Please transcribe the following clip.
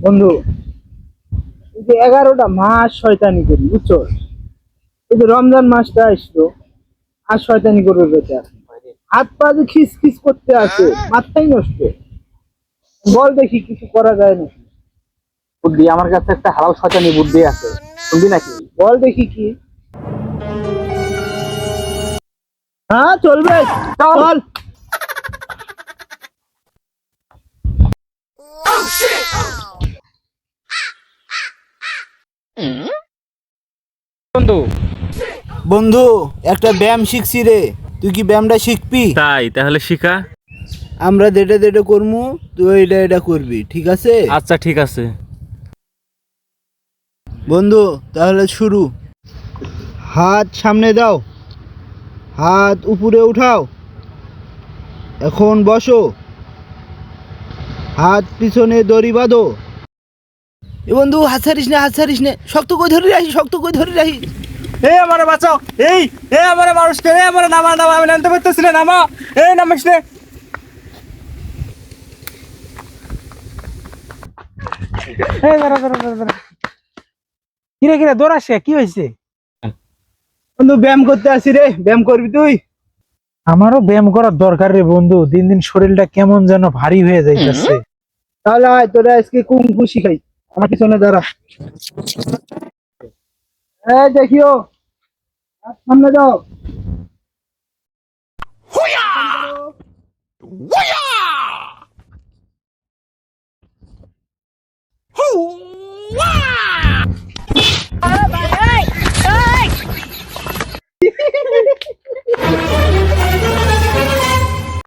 বন্ধু এই যে এগারোটা মাস শয়তানি করি বুঝছ? এই যে রমজান মাসটা আসলো আর শয়তানি করবে বেঁচে আছে। হাত পা যে খিস খিস করতে আছে মাথাই নষ্ট। বল দেখি কিছু করা যায় না বুদ্ধি আমার কাছে একটা হালাল শয়তানি বুদ্ধি আছে। শুনবি নাকি? বল দেখি কি। হ্যাঁ চলবে। চল। বন্ধু। বন্ধু একটা ব্যায়াম শিখছি রে। তুই কি ব্যায়ামটা শিখবি? তাই তাহলে শিখা। আমরা যেটা যেটা করব তুই এটা এটা করবি ঠিক আছে? আচ্ছা ঠিক আছে। বন্ধু তাহলে শুরু। হাত সামনে দাও। হাত উপরে উঠাও। এখন বসো। হাত পিছনে দড়ি বাঁধো। এ বন্ধু হাত ছাড়িস না হাত ছাড়িস না। শক্ত করে ধরে রাখি শক্ত করে ধরে রাখি। এই আমারে বাঁচাও। এই এই আমারে মানুষকে এই আমারে নামা নামা আমি নামতে পারতেছি না নামা। এই নামিস রে এই দাঁড়া দাঁড়া দাঁড়া দাঁড়া। কিরে কিরে দৌড়াচ্ছে কি? হয়েছে? বন্ধু ব্যায়াম করতে আসি রে। ব্যায়াম করবি তুই? আমারও ব্যায়াম করার দরকার রে বন্ধু। দিন দিন শরীরটা কেমন যেন ভারী হয়ে যাইতেছে। তাহলে আয় তোরা আজকে কুং শিখাই। আমার পিছনে দাঁড়া। হ্যাঁ দেখিও। সামনে যাও Wow!